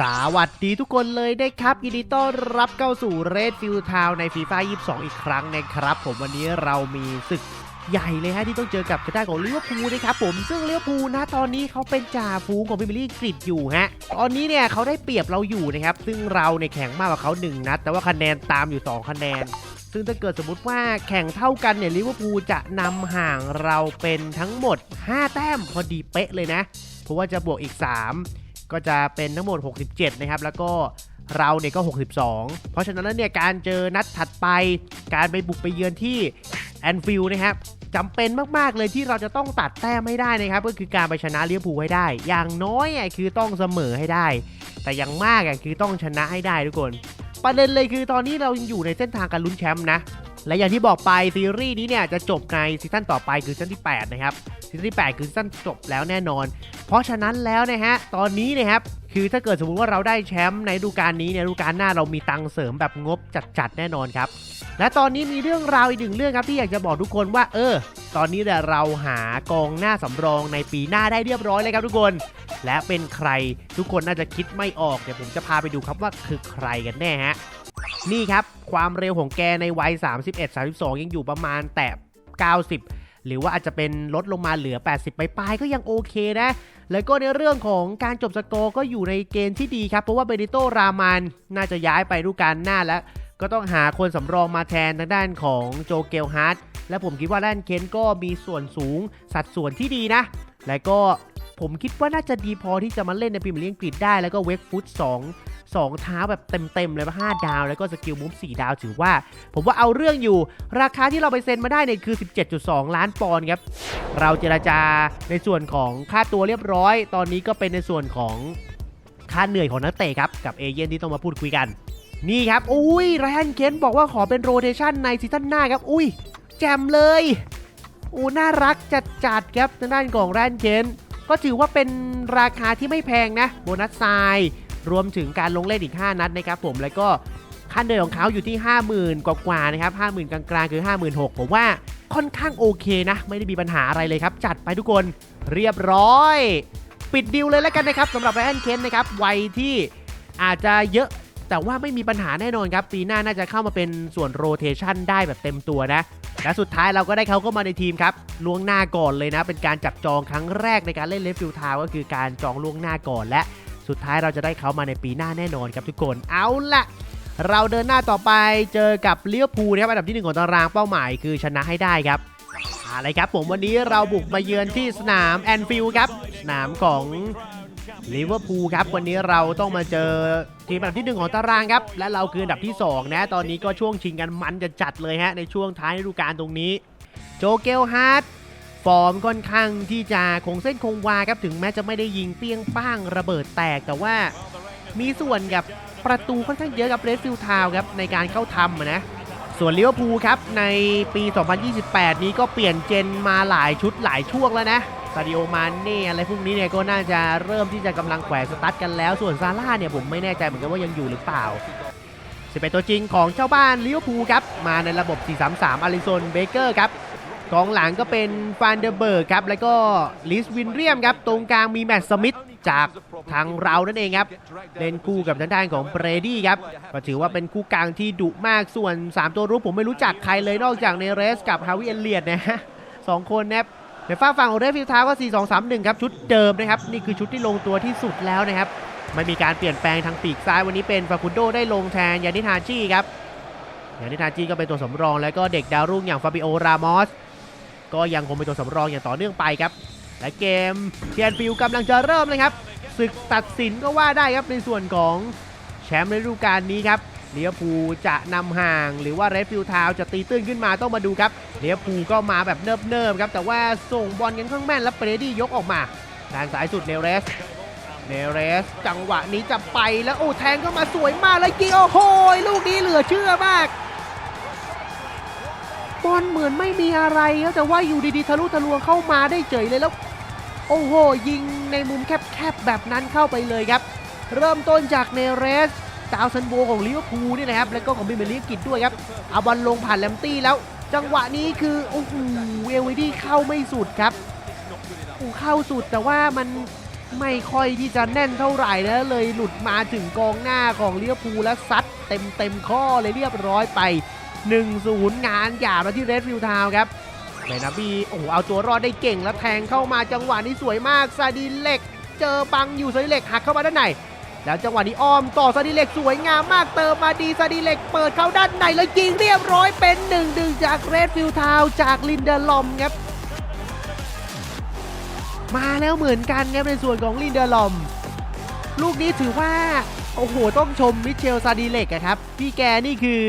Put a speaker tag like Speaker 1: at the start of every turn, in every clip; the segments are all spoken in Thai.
Speaker 1: สวัสดีทุกคนเลยนะครับ ยินดีต้อนรับเข้าสู่ Red Field Town ในฟีฟ่า22 อีกครั้งนะครับ ผมวันนี้เรามีศึกใหญ่เลยฮะที่ต้องเจอกับทางด้านของลิเวอร์พูลนะครับผมซึ่งลิเวอร์พูลนะตอนนี้เขาเป็นจ่าฝูงของพรีเมียร์ลีกอังกฤษอยู่ฮะตอนนี้เนี่ยเขาได้เปรียบเราอยู่นะครับซึ่งเราเนี่ยแข่งมากกว่าเขาหนึ่งนัดแต่ว่าคะแนนตามอยู่ 2 คะแนน ซึ่งถ้าเกิดสมมติว่าแข่งเท่ากันเนี่ยลิเวอร์พูลจะนำห่างเราเป็นทั้งหมด 5 แต้มพอดีเป๊ะเลยนะเพราะว่าจะบวกอีก 3 ก็จะเป็นทั้งหมด 67 นะครับ แล้วก็เราเนี่ยก็ 62 เพราะฉะนั้นแล้วเนี่ยการเจอนัดถัดไป การไปบุกไปเยือนที่แอนฟิลด์นะครับจำเป็นมาก ๆ เลยที่เราจะต้องตัดแต้มให้ได้นะครับ ก็คือการไปชนะลิเวอร์พูให้ได้ อย่างน้อยอะคือต้องเสมอให้ได้ แต่อย่างมากอะคือต้องชนะให้ได้ทุกคน ประเด็นเลยคือตอนนี้เรายังอยู่ในเส้นทางการลุ้นแชมป์นะ และอย่างที่บอกไปซีรีส์นี้เนี่ยจะจบในซีซั่นต่อไปคือซีซั่นที่ 8 นะครับ ซีซั่นที่ 8 คือซีซั่นจบแล้วแน่นอน เพราะฉะนั้นแล้วนะฮะ ตอนนี้นะครับ คือถ้าเกิดสมมติว่าเราได้แชมป์ในฤดูกาลนี้เนี่ยฤดูกาลหน้าเรามีตังเสริมแบบงบจัดๆแน่นอนครับ และตอนนี้มีเรื่องราวอีกหนึ่งเรื่องครับที่อยากจะบอกทุกคนว่า เออ ตอนนี้เนี่ยเราหากองหน้าสำรองในปีหน้าได้เรียบร้อยเลยครับทุกคน และเป็นใครทุกคนน่าจะคิดไม่ออกเดี๋ยวผมจะพาไปดูครับว่าคือใครกันแน่ฮะ นี่ครับ ความเร็วของแกในวัย 31 32 ยังอยู่ประมาณแต่90หรือว่าอาจจะเป็นลดลงมาเหลือ 80 ไปปลายๆก็ยังโอเคนะ แล้วก็ในเรื่องของการจบสกอร์ก็อยู่ในเกณฑ์ที่ดีครับ เพราะว่าเบนิโตรามันน่าจะย้ายไปฤดูกาลหน้าแล้ว ก็ต้องหาคนสำรองมาแทนทางด้านของโจเกลฮาร์ดและผมคิดว่าด้านเคนก็มีส่วนสูงสัดส่วนที่ดีนะ และก็ผมคิดว่าน่าจะดีพอที่จะมาเล่นในพรีเมียร์ลีกอังกฤษได้แล้วก็เวกฟุต2 2 เท้าแบบเต็มๆเลยว่า5ดาว แล้วก็สกิลมุฟ4ดาวถือว่า ผมว่าเอาเรื่องอยู่ ราคาที่เราไปเซ็นมาได้เนี่ยคือ 17.2 ล้านปอนด์ครับ เราเจราจาในส่วนของค่าตัวเรียบร้อย ตอนนี้ก็เป็นในส่วนของค่าเหนื่อยของนักเตะครับ กับเอเย่นที่ต้องมาพูดคุยกัน นี่ครับ อุ้ยไรอันเคนบอกว่าขอเป็นโรเทชันในซีซั่นหน้าครับ อุ้ย แจมเลยอู้น่ารักจัดจัดๆครับทางด้านของแรนเคนก็ถือว่าเป็นราคาที่ไม่แพงนะ โบนัสไซน์ รวมถึงการลงเล่นอีก 5 นัดนะครับผมแล้วก็ค่าเหนื่อยของเขาอยู่ที่ 50,000 กว่าๆนะครับ50,000 กลางๆ คือ 56,000ผมว่าค่อนข้างโอเคนะ ไม่ได้มีปัญหาอะไรเลยครับ จัดไปทุกคนเรียบร้อย ปิดดิวเลยแล้วกันนะครับสำหรับไรอันเคนนะครับวัยที่อาจจะเยอะแต่ว่าไม่มีปัญหาแน่นอนครับ ปีหน้าน่าจะเข้ามาเป็นส่วนโรเทชันได้แบบเต็มตัวนะ และสุดท้ายเราก็ได้เขาเข้ามาในทีมครับล่วงหน้าก่อนเลยนะ เป็นการจับจองครั้งแรกในการเล่นเลฟฟิลทาวก็คือการจองล่วงหน้าก่อนและ สุดท้ายเราจะได้เขามาในปีหน้าแน่นอนครับทุกคน เอาละเราเดินหน้าต่อไปเจอกับเลี้ยวภูนะครับอันดับที่หนึ่งของตารางเป้าหมายคือชนะให้ได้ครับอะไรครับผมวันนี้เราบุกมาเยือนที่สนามแอนฟิลด์ครับ สนามของลิเวอร์พูลครับวันนี้เราต้องมาเจอทีมอันดับที่หนึ่งของตารางครับ และเราคืออันดับที่สองนะ ตอนนี้ก็ช่วงชิงกันมันจะจัดเลยฮะในช่วงท้ายฤดูกาลตรงนี้ โจเกลฮาร์ด ฟอร์มค่อนข้างที่จะคงเส้นคงวาครับถึงแม้จะไม่ได้ยิงเปี้ยงป้างระเบิดแตกแต่ว่ามีส่วนกับประตูค่อนข้างเยอะกับเรดฟิลทาวครับในการเข้าทำนะส่วนลิเวอร์พูลครับในปี 2028 นี้ก็เปลี่ยนเจนมาหลายชุดหลายช่วงแล้วนะซาดิโอมาเน่อะไรพวกนี้เนี่ยก็น่าจะเริ่มที่จะกำลังแขวนสตาร์ทกันแล้ว ส่วนซาร่าเนี่ยผมไม่แน่ใจเหมือนกันว่ายังอยู่หรือเปล่า11ตัวจริงของเจ้าบ้านลิเวอร์พูลครับมาในระบบ 4-3-3อลิซนเบเกอร์ครับ กองหลังก็เป็นฟานเดอร์เบิร์กครับ แล้วก็ลิสวินเรียมครับ ตรงกลางมีแมตต์สมิธจากทางเรานั่นเองครับ เล่นคู่กับทางด้านของเบรดี้ครับ ก็ถือว่าเป็นคู่กลางที่ดุมาก ส่วน 3 ตัวรุกผมไม่รู้จักใครเลยนอกจากเนเรสกับฮาวิเอเลียดนะฮะสองคนนะครับในฝ้าฝั่งของเรฟฟิลทาก็ 4-2-3-1 ครับ ชุดเดิมนะครับ นี่คือชุดที่ลงตัวที่สุดแล้วนะครับ ไม่มีการเปลี่ยนแปลงทางปีกซ้ายวันนี้เป็นฟาคุนโดได้ลงแทนยานิทาจิครับยานิทาจิก็เป็นตัวสำรอง แล้วก็เด็กดาวรุ่งอย่างฟาบิโอรามอส ก็ยังคงเป็นตัวสำรองอย่างต่อเนื่องไปครับ และเกมเทียนฟิลกำลังจะเริ่มเลยครับศึกตัดสินก็ว่าได้ครับในส่วนของแชมป์ฤดูกาลนี้ครับเลียพูจะนำห่าง หรือว่าเรดฟิลทาวจะตีตื้นขึ้นมาต้องมาดูครับเลียพูก็มาแบบเนิบๆครับแต่ว่าส่งบอลกันข้างแม่นแล้วเปรดี้ยกออกมาด้านสายสุดเนเรสเนเรส จังหวะนี้จะไปแล้วโอ้แทงเข้ามาสวยมากแล้วยิงโอ้โหลูกนี้เหลือเชื่อมาก บอลเหมือนไม่มีอะไรครับแต่ว่าอยู่ดีๆทะลุทะลวงเข้ามาได้เฉยเลยแล้ว โอ้โห ยิงในมุมแคบๆแบบนั้นเข้าไปเลยครับ เริ่มต้นจากเนเรสดาวซันโบของลิเวอร์พูลนี่นะครับแล้วก็ของบิมเบลีกิจด้วยครับเอาบอลลงผ่านแลมตี้แล้ว จังหวะนี้คือโอ้โหเอลวีดีเข้าไม่สุดครับโอ้เข้าสุดแต่ว่ามันไม่ค่อยที่จะแน่นเท่าไหร่นะเลยหลุดมาถึงกองหน้าของลิเลียวภูลและซัดเต็มเต็มๆข้อเลยเรียบร้อยไป 1-0 งานหยาบมาที่เรดฟิลทาวครับเบนาบีโอ้โหเอาตัวรอดได้เก่งแล้วแทงเข้ามาจังหวะนี้สวยมากซาดีเล็ก เจอบังอยู่ซาดีเล็กหักเข้ามาด้านในแล้วจังหวะนี้อ้อมต่อซาดีเล็กสวยงามมากเติมมาดีซาดีเล็กเปิดเข้าด้านในแล้วยิงเรียบร้อยเป็น1นึจากเรดฟิลทาวจากลินเดอร์ลอมครับมาแล้วเหมือนกันครับในส่วนของลินเดอร์ลอม ลูกนี้ถือว่า โอ้โหต้องชมมิเชลซาดีเล็กครับ พี่แกนี่คือ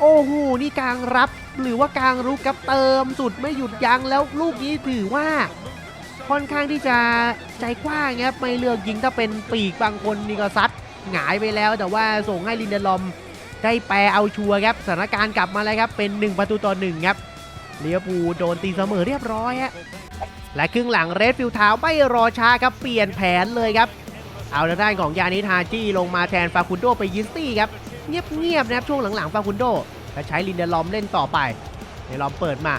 Speaker 1: โอ้โห นี่กลางรับหรือว่ากลางรุกครับเติมสุดไม่หยุดยั้งแล้วลูกนี้ถือว่า ค่อนข้างที่จะใจกว้างครับไม่เลือกยิงถ้าเป็นปีกบางคนนี่ก็ซัดหงายไปแล้ว แต่ว่าส่งให้ลินเดลอมได้แปลเอาชัวร์ครับสถานการณ์กลับมาแล้วครับเป็น 1 ประตูต่อ1ครับเลียวปูโดนตีเสมอเรียบร้อยฮะและครึ่งหลังเรดฟิลทาไม่รอช้าครับเปลี่ยนแผนเลยครับ เอาด้านของยานิทาจี้ลงมาแทนฟาคุนโดไปยิสตี้ครับ เงียบๆนะครับช่วงหลังๆฟาคุนโดจะใช้ลินเดลอมเล่นต่อไปเดลอมเปิดมา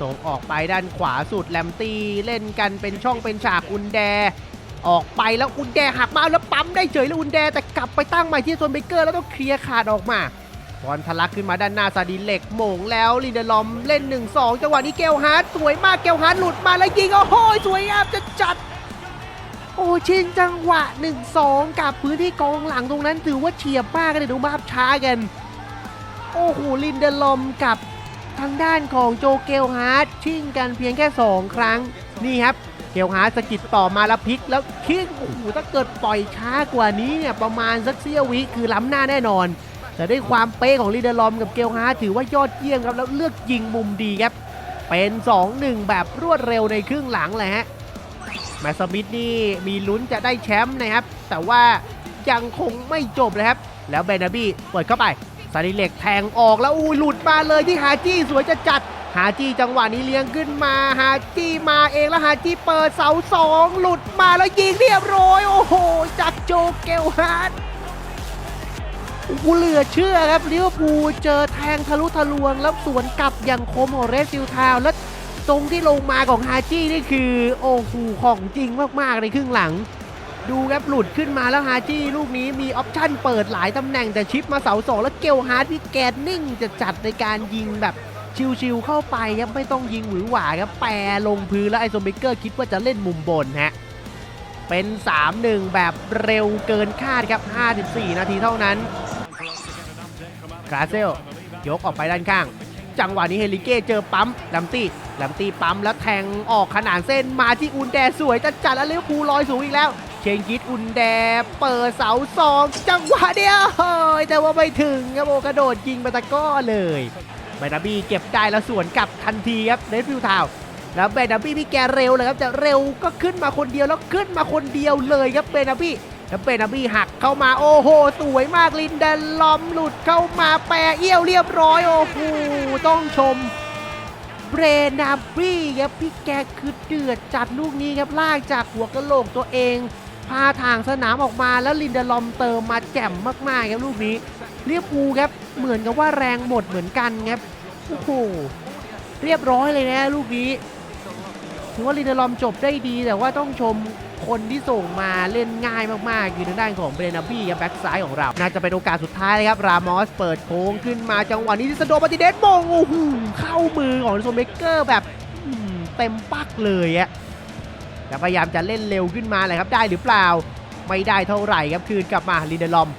Speaker 1: ส่งออกไปด้านขวาสุดแลมตีเล่นกันเป็นช่องเป็นฉากอุนแด ออกไปแล้วอุนแดหักมาแล้วปั๊มได้เฉยแล้วอุนแดแต่กลับไปตั้งใหม่ที่โซนเบเกอร์แล้วต้องเคลียร์ขาดออกมาบอลทะลักขึ้นมาด้านหน้าซาดิเหล็กโมงแล้วลินเดลอมเล่น 1-2 จังหวะนี้เกลฮาร์ดสวยมากเกลฮาร์ดหลุดมาแล้วยิงโอ้โหสวยงามจะจัด อ้ชิงจังหวะ 1-2 กับพื้นที่กองหลังตรงนั้นถือว่าเฉียบมากเลยดูภาพช้ากัน โอ้โหลินเดลอมกับทางด้านของโจเกลฮาร์ดชิงกันเพียงแค่ 2 ครั้งนี่ครับเกลฮาร์ดสกิดต่อมาแล้วพลิกแล้วคิงโอ้โหถ้าเกิดปล่อยช้ากว่านี้เนี่ยประมาณสักเสี้ยววิคือล้ำหน้าแน่นอน แต่ด้วยความเป๊ะของลีเดลอมกับเกลฮาร์ดถือว่ายอดเยี่ยมครับแล้วเลือกยิงมุมดีครับเป็น 2-1 แบบรวดเร็วในครึ่งหลังเลยฮะ แมสมิธนี่มีลุ้นจะได้แชมป์นะครับ แต่ว่ายังคงไม่จบนะครับ แล้วเบนาบี้เปิดเข้าไปซาดิเล็กแทงออกแล้วอุ้หลุดมาเลยที่ฮาจี้สวยจะจัดฮาจี้จังหวะนี้เลี้ยงขึ้นมาฮาจี้มาเองแล้วฮาจี้เปิดเสาสองหลุดมาแล้วยิงเรียบร้อยโอ้โหจากโจเกลฮาร์ดโอ้โหเหลือเชื่อครับลิเวอร์พูลเจอแทงทะลุทะลวง แล้วสวนกลับอย่างคมของเรสซิลทาวน์แล้ว ตรงที่ลงมาของฮาจี้นี่คือโอ้โหของจริงมากๆในครึ่งหลัง ดูครับหลุดขึ้นมาแล้วฮาจี้ลูกนี้มีออปชั่นเปิดหลายตำแหน่งแต่ชิปมาเสาสองแล้วเกลฮาร์ดพี่แกนนิ่งจะจัดในการยิงแบบชิวๆเข้าไปครับไม่ต้องยิงหวือหวาครับแปรลงพื้นแล้วไอโซเบเกอร์คิดว่าจะเล่นมุมบนฮะเป็น 3-1 แบบเร็วเกินคาดครับ 54 นาทีเท่านั้น กราเซล ยกออกไปด้านข้าง จังหวะนี้เฮลิเก้เจอปั๊มลัมตี้ลัมตี้ปั๊มแล้วแทงออกขนานเส้นมาที่อุนแดสวยจะจัดแล้วเลี้ยวภูลอยสูงอีกแล้ว เชงกิดอุนแดเปิดเสาสองจังหวะเดียวเฮ้ยแต่ว่าไม่ถึงครับโอกระโดดยิงไปตะก้อเลยเบนาบี้เก็บได้แล้วสวนกลับทันทีครับเรดฟิลทาวแล้วเบนาบี้พี่แกเร็วเลยครับแต่เร็วก็ขึ้นมาคนเดียวแล้วขึ้นมาคนเดียวเลยครับเบนาบี้ แล้วเบนาบี้หักเข้ามาโอ้โห สวยมากลินเดนลอมหลุดเข้ามาแปรเอี้ยวเรียบร้อยโอ้โหต้องชมเบรนาบี้ครับพี่แกคือเดือดจัดลูกนี้ครับลากจากหัวกะโหลกตัวเอง พาทางสนามออกมาแล้วลินเดลอมเติมมาแจ่มมากๆครับลูกนี้เรียบพูครับเหมือนกับว่าแรงหมดเหมือนกันครับโอ้โหเรียบร้อยเลยนะลูกนี้ถือว่าลินเดลอมจบได้ดีแต่ว่าต้องชม คนที่ส่งมาเล่นง่ายมากๆคือทางด้านของเบรนาบี้กับแบ็กซ้ายของเรา น่าจะเป็นโอกาสสุดท้ายเลยครับ รามอสเปิดโค้งขึ้นมาจังหวะนี้ที่สโดปาติเดสมงโอ้โหเข้ามือของโซเมเกอร์แบบเต็มปักเลยอะแล้วพยายามจะเล่นเร็วขึ้นมาเลยครับได้หรือเปล่าไม่ได้เท่าไหร่ครับคืนกลับมาลินเดลอม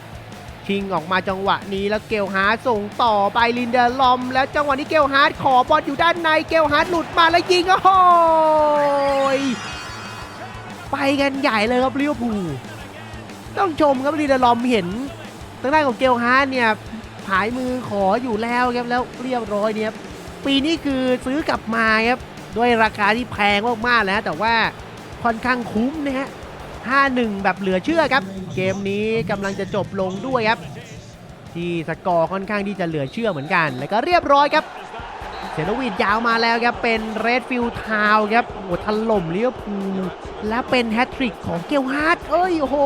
Speaker 1: ชิงออกมาจังหวะนี้แล้วเกลฮาร์ส่งต่อไปลินเดอร์ลอม แล้วจังหวะนี้เกลฮาร์ขอบอลอยู่ด้านในเกลฮาร์หลุดมาแล้วยิงโอ้โหย ไปกันใหญ่เลยครับลิเวอร์พูลต้องชมครับลินเดลอมเห็นทางด้านของเกลฮาร์ดเนี่ยผายมือขออยู่แล้วครับแล้วเรียบร้อยเนี่ยปีนี้คือซื้อกลับมาครับด้วยราคาที่แพงมากๆแล้วแต่ว่าค่อนข้างคุ้มนะฮะ5-1 แบบเหลือเชื่อครับ เกมนี้กำลังจะจบลงด้วยครับ ที่สกอร์ค่อนข้างที่จะเหลือเชื่อเหมือนกัน แล้วก็เรียบร้อยครับ เซนวีดยาวมาแล้วครับ เป็นเรดฟิลทาวครับโอ้ถล่มเลิเวพูและเป็นแฮตทริกของเกลฮาร์ดเอ้ยโอ้โห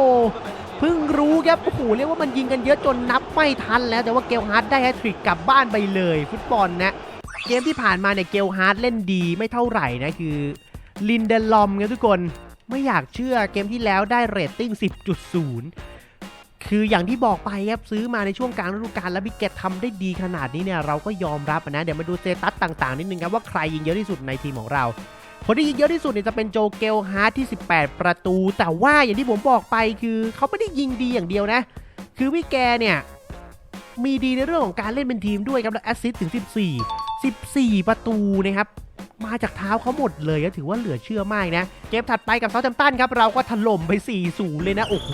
Speaker 1: เพิ่งรู้ครับโอ้โหเรียกว่ามันยิงกันเยอะจนนับไม่ทันแล้ว แต่ว่าเกลฮาร์ดได้แฮตทริกกลับบ้านไปเลย ฟุตบอลนะ เกมที่ผ่านมาเนี่ยเกลฮาร์ดเล่นดีไม่เท่าไหร่นะคือลินเดลอมครับทุกคนไม่อยากเชื่อเกมที่แล้วได้เรตติ้ง 10.0 คืออย่างที่บอกไปครับซื้อมาในช่วงกลางฤดูกาลแล้วบิ๊กเกตทำได้ดีขนาดนี้เนี่ยเราก็ยอมรับนะ เดี๋ยวมาดูเตตัสต่างๆนิดนึงครับว่าใครยิงเยอะที่สุดในทีมของเรา คนที่ยิงเยอะที่สุดเนี่ยจะเป็นโจเกลฮาร์ทที่ 18 ประตู แต่ว่าอย่างที่ผมบอกไปคือเขาไม่ได้ยิงดีอย่างเดียวนะ คือวิแกเนี่ยมีดีในเรื่องของการเล่นเป็นทีมด้วยครับแล้วแอสซิสต์ถึง 14 14 ประตูนะครับมาจากเท้าเขาหมดเลยก็ถือว่าเหลือเชื่อมากนะ เกมถัดไปกับเซาท์แฮมป์ตันครับเราก็ถล่มไป4-0เลยนะโอ้โห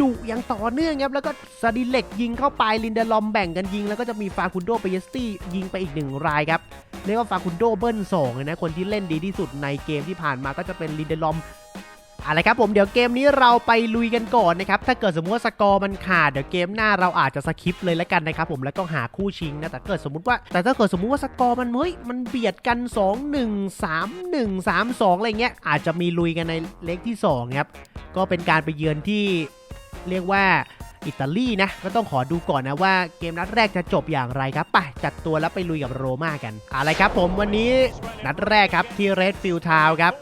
Speaker 1: ดุอย่างต่อเนื่องครับ แล้วก็ซาดิเล็กยิงเข้าไปลินเดลอมแบ่งกันยิง แล้วก็จะมีฟาคุนโดเปเยสตี้ยิงไปอีกหนึ่งรายครับเรียกว่าฟาคุนโดเบิ้ลสองเลยนะคนที่เล่นดีที่สุดในเกมที่ผ่านมาก็จะเป็นลินเดลอมอะไรครับผมเดี๋ยวเกมนี้เราไปลุยกันก่อนนะครับ ถ้าเกิดสมมติว่าสกอร์มันขาดเดี๋ยวเกมหน้าเราอาจจะสคิปเลยแล้วกันนะครับผมแล้วก็หาคู่ชิงนะแต่เกิดสมมติว่าแต่ถ้าเกิดสมมติว่าสกอร์มันเฮ้ยมันเบียดกัน 2 1 3 1 3 2อะไรเงี้ยอาจจะมีลุยกันในเล็กที่2ครับก็เป็นการไปเยือนที่ เรียกว่าอิตาลีนะ ก็ต้องขอดูก่อนนะว่าเกมนัดแรกจะจบอย่างไรครับ ไปจัดตัวแล้วไปลุยกับโรม่ากันอะไรครับผมวันนี้นัดแรกครับที่เรดฟิลทาวครับ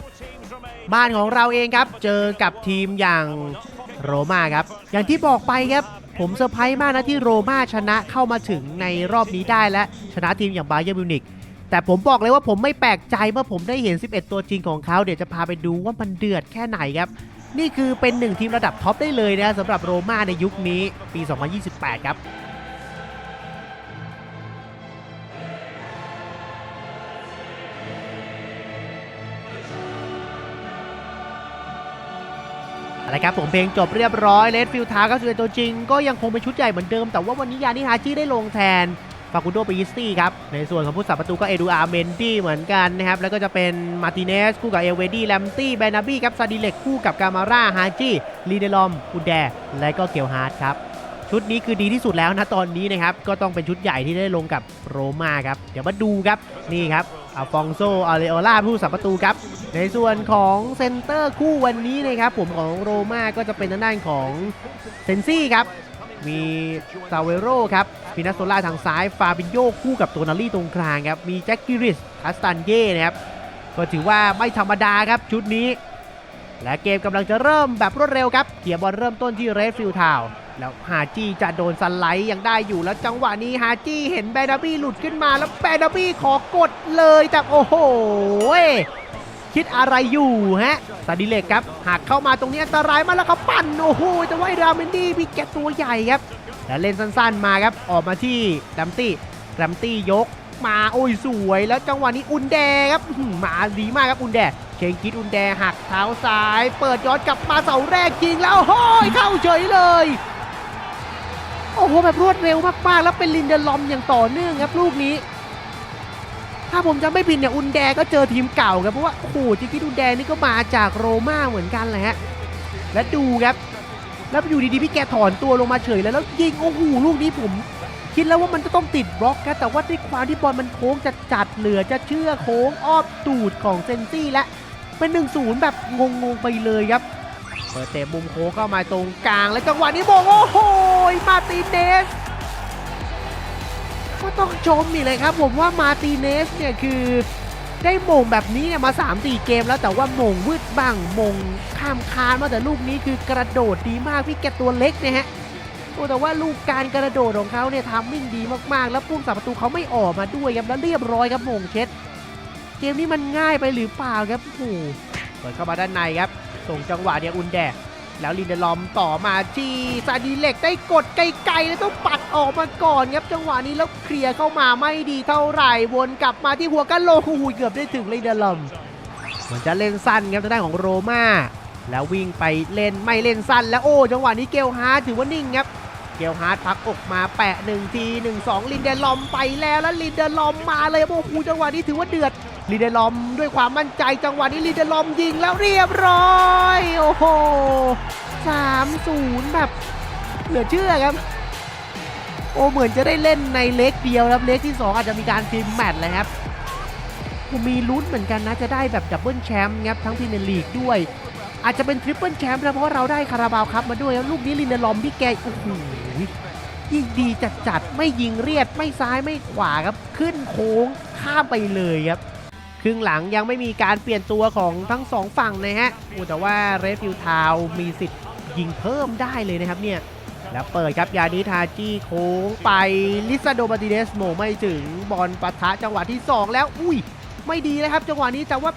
Speaker 1: บ้านของเราเองครับ เจอกับทีมอย่างโรม่าครับ อย่างที่บอกไปครับ ผมเซอร์ไพรส์มากนะที่โรม่าชนะเข้ามาถึงในรอบนี้ได้และชนะทีมอย่างบาเยอร์มิวนิกแต่ผมบอกเลยว่าผมไม่แปลกใจเมื่อผมได้เห็น 11 ตัวจริงของเขาเดี๋ยวจะพาไปดูว่ามันเดือดแค่ไหนครับ นี่คือเป็นหนึ่งทีมระดับท็อปได้เลยนะสำหรับโรม่าในยุคนี้ปี 2028 ครับอะไรครับผมเพลงจบเรียบร้อยเลดฟิลทาก็คือตัวจริง ก็ยังคงเป็นชุดใหญ่เหมือนเดิม แต่ว่าวันนี้ยานิฮาจิได้ลงแทน ฟาคุโดปิยิสตี้ครับ ในส่วนของผู้สับประตูก็เอดูอาร์เมนดี้เหมือนกันนะครับ แล้วก็จะเป็นมาร์ติเนสคู่กับเอเวดี้แลมตี้แบนาบี้ครับซาดิเล็กคู่กับกามาร่าฮาจิลีเดลอมอุดแด และก็เกียวฮาร์ดครับ ชุดนี้คือดีที่สุดแล้วนะตอนนี้นะครับ ก็ต้องเป็นชุดใหญ่ที่ได้ลงกับโรม่าครับ เดี๋ยวมาดูครับนี่ครับอัลฟองโซอาเรโอลาผู้สับประตูครับ ในส่วนของเซนเตอร์คู่วันนี้นะครับผมของโรม่าก็จะเป็นทางด้านของเซนซี่ครับ มีซาเวโรครับมีนัสโซล่าทางซ้าย ฟาบินโยคู่กับโตนาลี่ตรงกลางครับ มีแจ็คกิริสทัสตันเย่นะครับ ก็ถือว่าไม่ธรรมดาครับชุดนี้ และเกมกำลังจะเริ่มแบบรวดเร็วครับเกียบอลเริ่มต้นที่เรดฟิลทาวแล้วฮาจี้จะโดนสไลด์ยังได้อยู่แล้วจังหวะนี้ฮาจี้เห็นแบนาบี้หลุดขึ้นมาแล้วแบนาบี้ขอกดเลยแต่โอ้โห คิดอะไรอยู่ฮะซาดิเล็กครับหากเข้ามาตรงนี้อันตรายมากแล้วเขาปั่นโอ้โหแต่ว่าไอ้ราเมนดี้มีแกตัวใหญ่ครับแล้วเล่นสั้นๆมาครับออกมาที่ดัมตี้ดัมตี้ยกมาโอ้ยสวย แล้วจังหวะนี้อุนแดครับหมาดีมากครับอุนแดเชงคิดอุนแดหักเท้าซ้าย เปิดย้อนกลับมาเสาแรกยิงแล้วโอ้ยเข้าเฉยเลยโอ้โหแบบรวดเร็วมากๆ แล้วเป็นลินเดลอมอย่างต่อเนื่องครับลูกนี้ ถ้าผมจำไม่ผิดเนี่ยอุนแดก็เจอทีมเก่าครับเพราะว่าโอ้โหจิกิดอุนแดนี่ก็มาจากโรม่าเหมือนกันแหละฮะและดูครับ แล้วอยู่ดีๆพี่แกถอนตัวลงมาเฉยแล้วแล้วยิงโอ้โหลูกนี้ผม คิดแล้วว่ามันจะต้องติดบล็อกครับแต่ว่าด้วยความที่บอลมันโค้งจะจัดเหลือจะเชื่อโค้งอ้อมตูดของเซนซี่และเป็น1นศูนย์แบบงงๆไปเลยครับเปิดเตะมุมโค้งเข้ามาตรงกลาง และจังหวะนี้โมงโอ้โหมาติเนส ก็ต้องชมนี่เลยครับผมว่ามาติเนสเนี่ยคือได้มงแบบนี้เนี่ยมา3-4เกมแล้วแต่ว่ามงวืดบ้างมงข้ามคานมาแต่ลูกนี้คือกระโดดดีมากพี่แกตัวเล็กนะฮะโอ้แต่ว่าลูกการกระโดดของเขาเนี่ยทำมิ่งดีมากๆ แล้วพุ่งสับประตูเขาไม่ออกมาด้วยครับแล้วเรียบร้อยครับมงเช็ด เกมนี้มันง่ายไปหรือเปล่าครับโอ้โหเปิดเข้ามาด้านในครับ ส่งจังหวะเนี่ยอุนแด แล้วลินเดลอมต่อมาที่ซาดีเล็กได้กดไกลๆแล้วต้องปัดออกมาก่อนครับจังหวะนี้แล้วเคลียร์เข้ามาไม่ดีเท่าไหร่วนกลับมาที่หัวกันโหลกโอ้โหเกือบได้ถึงลินเดลอมเหมือนจะเล่นสั้นครับทางด้านของโรม่าแล้ววิ่งไปเล่นไม่เล่นสั้นแล้วโอ้จังหวะนี้เกลฮาร์ถือว่านิ่งครับเกลฮาร์ดพักอกมาแปะ1ที1 2ลินเดลอมไปแล้วแล้วลินเดลอมมาเลยโอ้โหจังหวะนี้ถือว่าเดือด ลินเดลอมด้วยความมั่นใจจังหวะนี้ลินเดลอมยิงแล้วเรียบร้อย โอ้โห3-0แบบเหลือเชื่อครับ โอ้เหมือนจะได้เล่นในเล็กเดียวครับเล็กที่ 2 อาจจะมีการฟิล์มแมตช์เลยครับผมมีลุ้นเหมือนกันนะจะได้แบบดับเบิลแชมป์ครับทั้งพรีเมียร์ลีกด้วย อาจจะเป็นทริปเปิลแชมป์เพราะเราได้คาราบาวครับมาด้วยแล้วลูกนี้ลินเดลอมพี่แกโอ้โหยิงดีจัดจัดๆไม่ยิงเรียดไม่ซ้ายไม่ขวาครับ ขึ้นโค้งข้ามไปเลยครับ ครึ่งหลังยังไม่มีการเปลี่ยนตัวของทั้งสองฝั่งนะฮะอ้แต่ว่าเรฟิลทาวมีสิทธิ์ยิงเพิ่มได้เลยนะครับเนี่ยแล้วเปิดครับยานิทาจี้โค้งไปลิซาโดมาติเดสโมไม่ถึงบอลปะทะจังหวะที่ 2 แล้วอุ้ยไม่ดีนะครับ จังหวะนี้แต่ว่า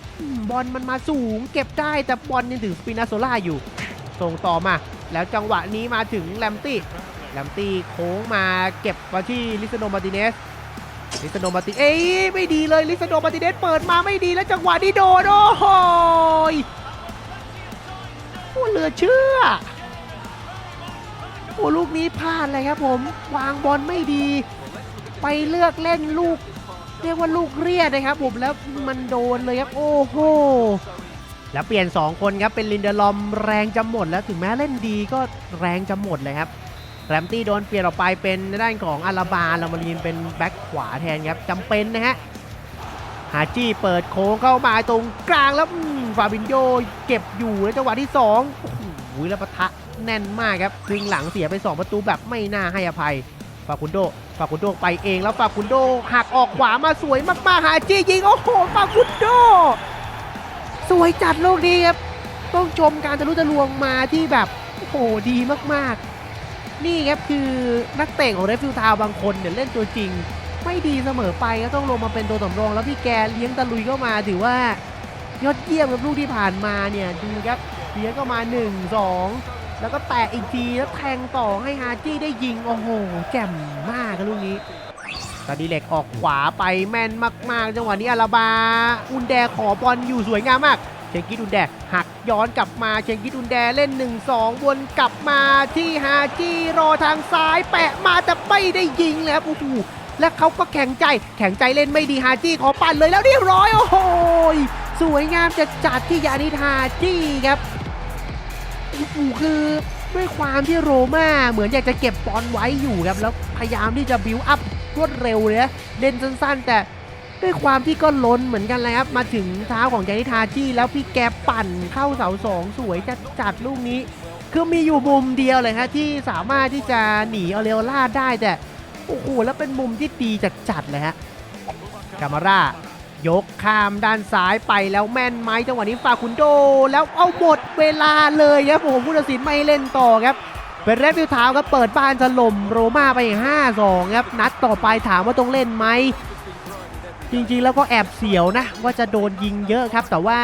Speaker 1: บอลมันมาสูง เก็บได้แต่บอลยังถึงสปินาโซล่าอยู่ ส่งต่อมา แล้วจังหวะนี้มาถึงแลมตี้แลมตี้โค้งมาเก็บมาที่ลิซาโดมาติเนส ลิซโดมาติเอ้ยไม่ดีเลยลิซโดมาติเนสเปิดมาไม่ดีแล้วจังหวะนี้โดนโอ้โหยโอ้เหลือเชื่อโอ้ลูกนี้พลาดเลยครับผมวางบอลไม่ดี ไปเลือกเล่นลูก เรียกว่าลูกเรียดนะครับผมแล้วมันโดนเลยครับโอ้โหแล้วเปลี่ยน 2 คนครับเป็นลินเดลอมแรงจะหมดแล้วถึงแม้เล่นดีก็แรงจะหมดเลยครับ แรมตี้โดนเปลี่ยนออกไปเป็นด้านของอาราบาลามารีนเป็นแบ็คขวาแทนครับจำเป็นนะฮะฮาจี้เปิดโค้งเข้ามาตรงกลางแล้วฟาบินโยเก็บอยู่ในจังหวะที่2โอ้โหแล้วปะทะแน่นมากครับครึ่งหลังเสียไป 2 ประตูแบบไม่น่าให้อภัยฟาคุนโดฟาคุนโดไปเองแล้วฟาคุนโดหักออกขวามาสวยมากๆฮาจี้ยิงโอ้โหฟาคุนโด สวยจัดลูกนี้ครับต้องชมการทะลุทะลวงมาที่แบบโอ้โหดีมากๆ นี่ครับคือนักเตะของเรฟฟิลทาวบางคนเนี่ยเล่นตัวจริง ไม่ดีเสมอไปก็ต้องลงมาเป็นตัวสำรองแล้วพี่แกเลี้ยงตะลุยเข้ามาถือว่ายอดเยี่ยมกับลูกที่ผ่านมาเนี่ยดูครับเลี้ยงเข้ามา 1 2 แล้วก็แตะอีกทีแล้วแทงต่อให้ฮาจี้ได้ยิงโอ้โหแจ่มมากครับลูกนี้ตาดีเล็กออกขวาไปแม่นมาก ๆ จังหวะนี้อาราบา อุนแดขอบอลอยู่สวยงามมากเชงกิดอุนแดหัก ย้อนกลับมาเชงกิดอุนแดเล่น 1-2 วนกลับมาที่ฮาจีรอทางซ้ายแปะมาแต่ไม่ได้ยิงเลยครับโอ้โหและเขาก็แข็งใจ แข็งใจเล่นไม่ดีฮาจี้ขอปั่นเลยแล้วเรียบร้อยโอ้โหสวยงามจะจัดที่ยานิทาจี้ครับโอ้โหคือด้วยความที่โรม่าเหมือนอยากจะเก็บบอลไว้อยู่ครับแล้วพยายามที่จะบิวอัพรวดเร็วเลยเล่นสั้นๆ แต่ ด้วยความที่ก็ล้นเหมือนกันเลยครับ มาถึงเท้าของยานิทาจี้แล้วพี่แกปั่นเข้าเสาสองสวยจัดจัดลูกนี้ คือมีอยู่มุมเดียวเลยฮะที่สามารถที่จะหนีออเรโอล่าได้แต่โอ้โหแล้วเป็นมุมที่ดีจัดจัดเลยฮะกามาร่ายกข้ามด้านซ้ายไปแล้วแม่นไหมจังหวะนี้ฟาคุนโด แล้วเอาหมดเวลาเลยครับผมผู้ตัดสินไม่เล่นต่อครับเป็นเรฟวิวเท้าครับเปิดบ้านถล่มโรม่าไป 5-2 ครับ นัดต่อไปถามว่าต้องเล่นไหม จริงๆแล้วก็แอบเสียวนะ ว่าจะโดนยิงเยอะครับ แต่ว่า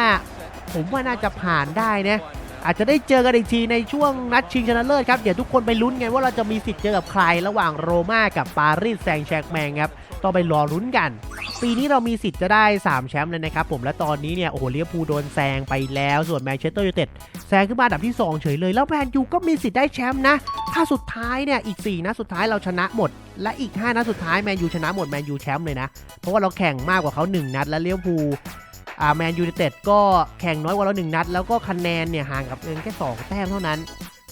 Speaker 1: ผมว่าน่าจะผ่านได้นะอาจจะได้เจอกันอีกทีในช่วงนัดชิงชนะเลิศครับ เดี๋ยวทุกคนไปลุ้นไงว่าเราจะมีสิทธิ์เจอกับใครระหว่างโรม่ากับปารีสแซงต์แชร์กแมงครับ ต้องไปรอลุ้นกัน ปีนี้เรามีสิทธิ์จะได้ 3 แชมป์เลยนะครับผมและตอนนี้เนี่ยโอ้โหเลี้ยวพูโดนแซงไปแล้วส่วนแมนเชสเตอร์ยูไนเต็ดแซงขึ้นมาอันดับที่ 2 เฉยเลย แล้วแมนยูก็มีสิทธิ์ได้แชมป์นะ ถ้าสุดท้ายเนี่ยอีก 4นัดสุดท้ายเราชนะหมด และอีก 5นัดสุดท้ายแมนยูชนะหมดแมนยูแชมป์เลยนะ เพราะว่าเราแข่งมากกว่าเขา1นัดและเลี้ยวพูอ่าแมนยูไนเต็ดก็แข่งน้อยกว่าเรา1นัด แล้วก็คะแนนเนี่ยห่างกับเอินแค่2แต้มเท่านั้น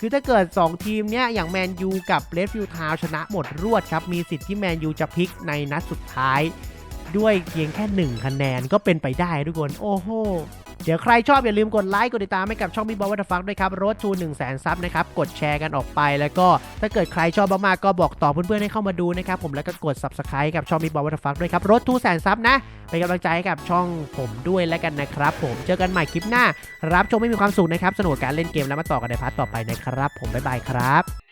Speaker 1: คือถ้าเกิด 2 ทีมเนี่ยอย่างแมนยูกับเลดฟิลทาวชนะหมดรวดครับ มีสิทธิ์ที่แมนยูจะพลิกในนัดสุดท้าย ด้วยเพียงแค่ 1 คะแนนก็เป็นไปได้ทุกคน โอ้โหเดี๋ยวใครชอบอย่าลืมกดไลค์กดติดตามให้กับช่องมิบอลวัตฟักด้วยครับรถทู1 0 0 0 0แสนซับนะครับ กดแชร์กันออกไปแล้วก็ถ้าเกิดใครชอบมากๆก็บอกต่อเพื่อนๆให้เข้ามาดูนะครับผมแล้วก็กด subscribe กับช่องมิบอลวัตฟักด้วยครับรถทูแสนซับนะเป็นกำลังใจให้กับช่องผมด้วยแล้วกันนะครับ ผมเจอกันใหม่คลิปหน้า รับชมไม่มีความสุขนะครับสนุกกับการเล่นเกมแล้วมาต่อกันในพาร์ทต่อไปนะครับ ผมบ๊ายบายครับ